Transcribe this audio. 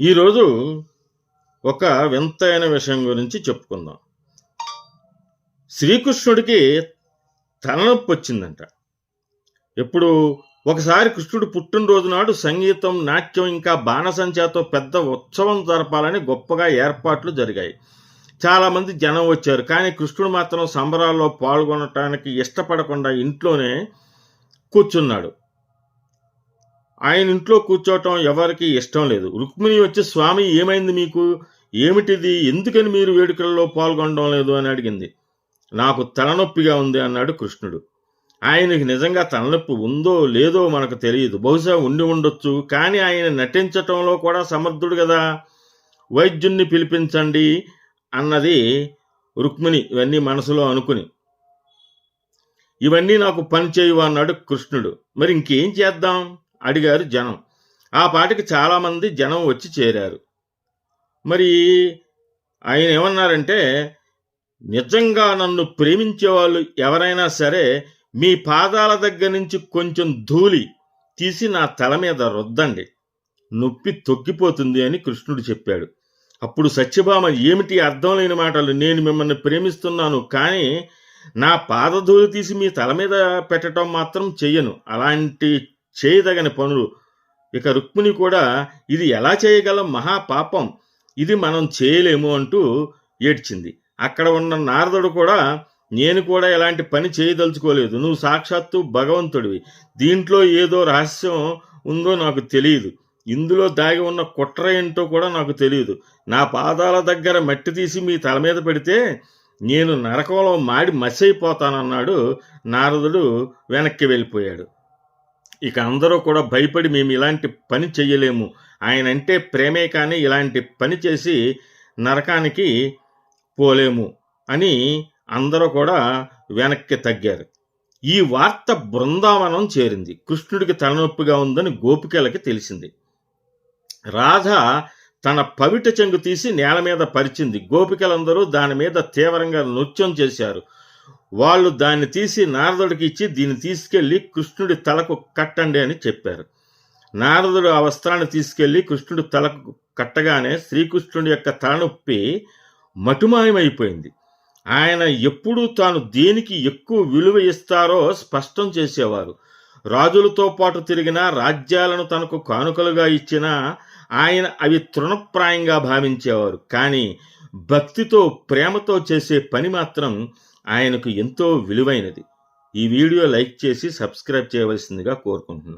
ఈరోజు ఒక వింతైన విషయం గురించి చెప్పుకుందాం. శ్రీకృష్ణుడికి తలనొప్పి వచ్చిందంట. ఎప్పుడు ఒకసారి కృష్ణుడు పుట్టినరోజు నాడు సంగీతం నాట్యం ఇంకా బాణసంచాతో పెద్ద ఉత్సవం జరపాలని గొప్పగా ఏర్పాట్లు జరిగాయి. చాలామంది జనం వచ్చారు కానీ కృష్ణుడు మాత్రం సంబరాల్లో పాల్గొనటానికి ఇష్టపడకుండా ఇంట్లోనే కూర్చున్నాడు. ఆయన ఇంట్లో కూర్చోవటం ఎవరికి ఇష్టం లేదు. రుక్మిణి వచ్చి స్వామి ఏమైంది మీకు? ఏమిటిది? ఎందుకని మీరు వేడుకల్లో పాల్గొనడం లేదు? అని అడిగింది. నాకు తలనొప్పిగా ఉంది అన్నాడు కృష్ణుడు. ఆయనకి నిజంగా తలనొప్పి ఉందో లేదో మనకు తెలియదు. బహుశా ఉండి ఉండొచ్చు. కానీ ఆయన నటించటంలో కూడా సమర్థుడు కదా. వైద్యుణ్ణి పిలిపించండి అన్నది రుక్మిణి ఇవన్నీ మనసులో అనుకుని. ఇవన్నీ నాకు పని చేయవు అన్నాడు కృష్ణుడు. మరి ఇంకేం చేద్దాం? అడిగారు జనం. ఆ పాటికి చాలామంది జనం వచ్చి చేరారు. మరి ఆయన ఏమన్నారంటే నిజంగా నన్ను ప్రేమించే వాళ్ళు ఎవరైనా సరే మీ పాదాల దగ్గర నుంచి కొంచెం ధూళి తీసి నా తల మీద రుద్దండి. నొప్పి తొక్కిపోతుంది అని కృష్ణుడు చెప్పాడు. అప్పుడు సత్యభామ ఏమిటి అర్థం లేని మాటలు? నేను మిమ్మల్ని ప్రేమిస్తున్నాను కానీ నా పాదధూళి తీసి మీ తల మీద పెట్టడం మాత్రం చెయ్యను. అలాంటి చేయదగని పనులు. ఇక రుక్మిణి కూడా ఇది ఎలా చేయగలం మహాపాపం ఇది మనం చేయలేము అంటూ ఏడ్చింది. అక్కడ ఉన్న నారదుడు కూడా నేను కూడా ఎలాంటి పని చేయదలుచుకోలేదు. నువ్వు సాక్షాత్తు భగవంతుడివి. దీంట్లో ఏదో రహస్యం ఉందో నాకు తెలియదు. ఇందులో దాగి ఉన్న కుట్ర ఏంటో కూడా నాకు తెలియదు. నా పాదాల దగ్గర మట్టి తీసి మీ తల మీద పెడితే నేను నరకంలో మాడి మసైపోతానన్నాడు నారదుడు వెనక్కి వెళ్ళిపోయాడు. ఇక అందరూ కూడా భయపడి మేము ఇలాంటి పని చెయ్యలేము. ఆయన అంటే ప్రేమే కానీ ఇలాంటి పని చేసి నరకానికి పోలేము అని అందరూ కూడా వెనక్కి తగ్గారు. ఈ వార్త బృందావనం చేరింది. కృష్ణుడికి తలనొప్పిగా ఉందని గోపికలకి తెలిసింది. రాధ తన పవిట చెంగు తీసి నేల మీద పరిచింది. గోపికలందరూ దాని మీద తీవ్రంగా నృత్యం చేశారు. వాళ్ళు దాన్ని తీసి నారదుడికి ఇచ్చి దీన్ని తీసుకెళ్ళి కృష్ణుడి తలకు కట్టండి అని చెప్పారు. నారదుడు ఆ వస్త్రాన్ని తీసుకెళ్ళి కృష్ణుడి తలకు కట్టగానే శ్రీకృష్ణుడి యొక్క తలనొప్పి మటుమాయమైపోయింది. ఆయన ఎప్పుడు తాను దేనికి ఎక్కువ విలువ ఇస్తారో స్పష్టం చేసేవారు. రాజులతో పాటు తిరిగిన రాజ్యాలను తనకు కానుకలుగా ఇచ్చినా ఆయన అవి తృణప్రాయంగా భావించేవారు. కానీ భక్తితో ప్రేమతో చేసే పని మాత్రం ఆయనకు ఎంతో విలువైనది. ఈ వీడియో లైక్ చేసి సబ్స్క్రైబ్ చేయవలసిందిగా కోరుకుంటున్నాను.